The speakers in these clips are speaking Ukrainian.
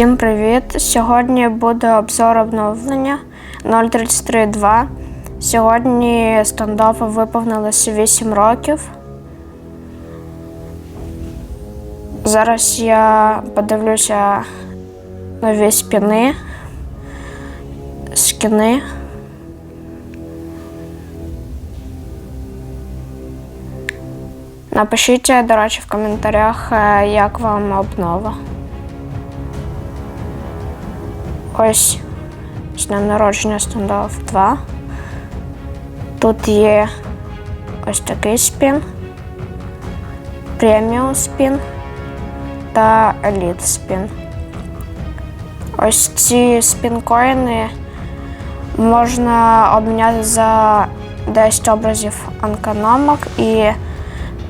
Всім привіт! Сьогодні буде обзор обновлення 033.2. Сьогодні стендапу виповнилося 8 років. Зараз я подивлюся нові спіни, скіни. Напишіть, до речі, в коментарях, е, як вам обнова. Ось з днем народження стендов 2. Тут є ось такий спін, преміум спін та еліт спін. Ось ці спін-коїни можна обміняти за 10 образів анкономок і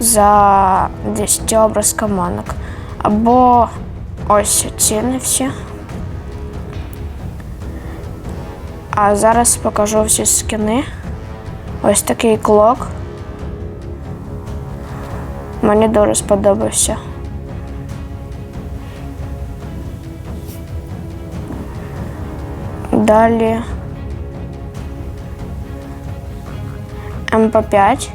за 10 образ камонок. Або ось ціни всі. А зараз покажу всі скини. Ось такий клок. Мені дуже сподобався. Далі МП5.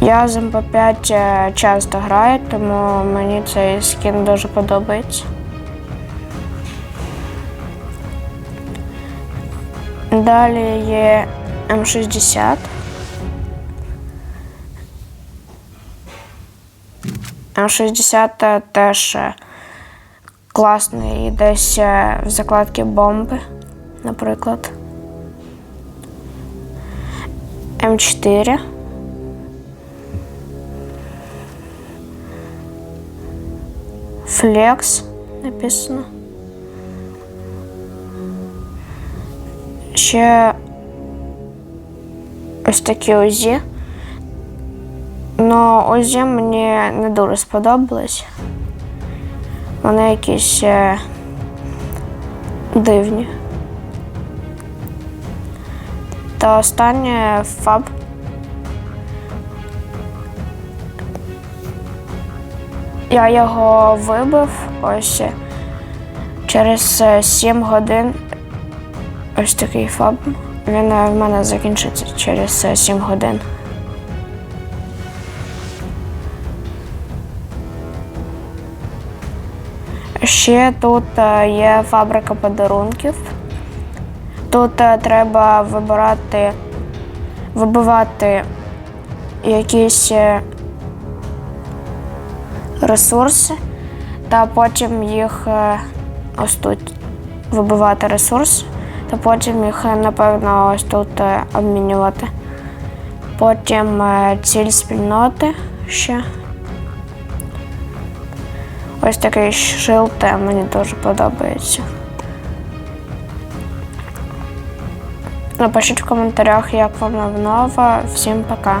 Я з МП5 е, часто граю, тому мені цей скін дуже подобається. Далі є М60. М60 теж е, класний десь е, в закладці бомби, наприклад. М4. Флекс написано. Ще ось такі ОЗі. Ну, ОЗі мені не дуже сподобались. Вони якісь е, дивні. Та останнє фаб. Я його вибив ось через 7 годин Ось такий фаб. Він е, в мене закінчиться через е, 7 годин. Ще тут е, є фабрика подарунків. Тут е, треба вибирати, вибивати якісь е, ресурси, та потім їх е, ось тут вибивати ресурси та потім їх, е, напевно, ось тут е, обмінювати. Потім е, ціль спільноти ще. Ось такий шилд мені дуже подобається. Напишіть в коментарях, як вам обнова. Всім пока.